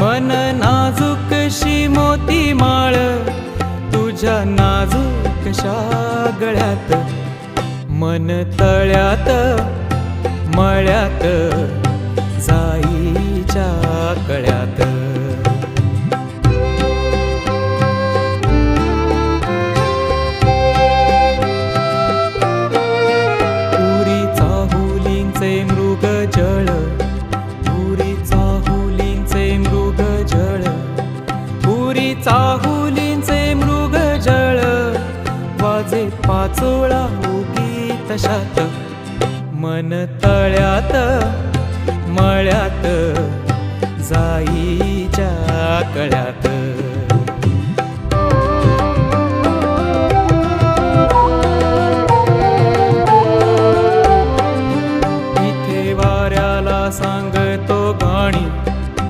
मन नाजूकशी मोती माळ तुझ्या नाजूकशा गळ्यात. मन तळ्यात मळ्यात जाईच्या कळ्यात. चाहुलींचे मृग जळ. वाजे पाचोळा हो उगी तशात मन तळ्यात मळ्यात जाईच्या कळ्यात. इथे वाऱ्याला सांगतो गाणी.